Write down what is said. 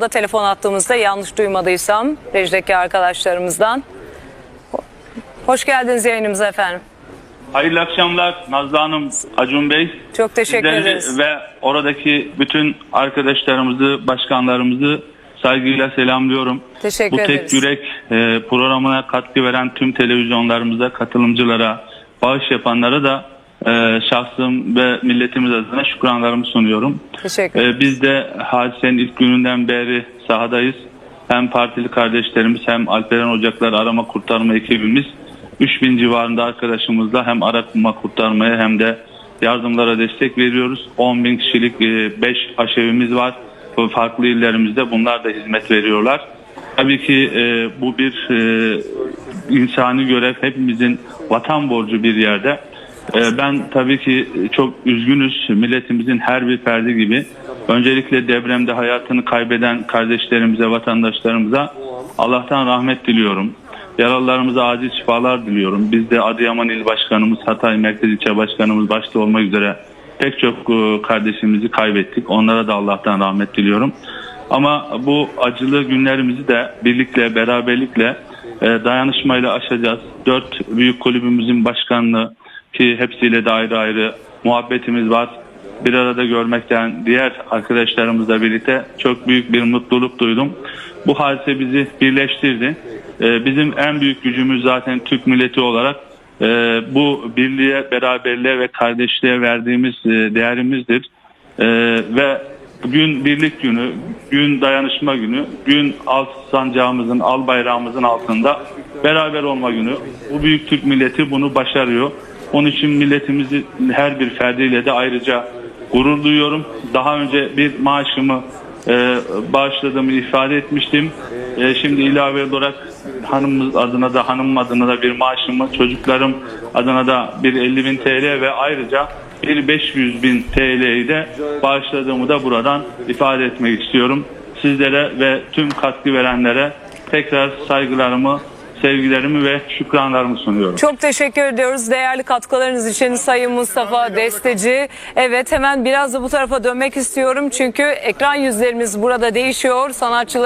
da telefon attığımızda yanlış duymadıysam rejdeki arkadaşlarımızdan. Hoş geldiniz yayınımıza efendim. Hayırlı akşamlar Nazlı Hanım, Acun Bey. Çok teşekkür Sizleri ederiz. Ve oradaki bütün arkadaşlarımızı, başkanlarımızı saygıyla selamlıyorum. Teşekkür Bu tek ederiz. yürek e, programına katkı veren tüm televizyonlarımıza, katılımcılara, bağış yapanlara da e, şahsım ve milletimiz adına şükranlarımı sunuyorum. Teşekkür Ee, biz de hadisenin ilk gününden beri sahadayız. Hem partili kardeşlerimiz hem Alperen Ocaklar arama kurtarma ekibimiz 3000 civarında arkadaşımızla hem arama kurtarmaya hem de yardımlara destek veriyoruz. 10 bin kişilik 5 aşevimiz var. Farklı illerimizde bunlar da hizmet veriyorlar. Tabii ki e, bu bir e, insani görev hepimizin vatan borcu bir yerde. Ee, Ben tabii ki çok üzgünüz milletimizin her bir ferdi gibi. Öncelikle depremde hayatını kaybeden kardeşlerimize, vatandaşlarımıza Allah'tan rahmet diliyorum. Yaralılarımıza acil şifalar diliyorum. Biz de Adıyaman İl Başkanımız, Hatay Merkez İlçe Başkanımız başta olmak üzere pek çok e, kardeşimizi kaybettik. Onlara da Allah'tan rahmet diliyorum. Ama bu acılı günlerimizi de birlikle, beraberlikle e, dayanışmayla aşacağız. Dört büyük kulübümüzün başkanlığı ki hepsiyle de ayrı ayrı muhabbetimiz var. Bir arada görmekten diğer arkadaşlarımızla birlikte çok büyük bir mutluluk duydum. Bu hadise bizi birleştirdi. E, bizim en büyük gücümüz zaten Türk milleti olarak e, bu birliğe, beraberliğe ve kardeşliğe verdiğimiz e, değerimizdir. E, ve Gün birlik günü, gün dayanışma günü, gün alt sancağımızın, al bayrağımızın altında beraber olma günü. Bu büyük Türk milleti bunu başarıyor. Onun için milletimizi her bir ferdiyle de ayrıca gurur duyuyorum. Daha önce bir maaşımı e, bağışladığımı ifade etmiştim. E, şimdi ilave olarak hanımımız adına da hanımım adına da bir maaşımı, çocuklarım adına da bir 50 bin TL ve ayrıca bir 500 bin TL'yi de bağışladığımı da buradan ifade etmek istiyorum. Sizlere ve tüm katkı verenlere tekrar saygılarımı, sevgilerimi ve şükranlarımı sunuyorum. Çok teşekkür ediyoruz değerli katkılarınız için Sayın Mustafa Desteci. Evet hemen biraz da bu tarafa dönmek istiyorum çünkü ekran yüzlerimiz burada değişiyor. Sanatçılar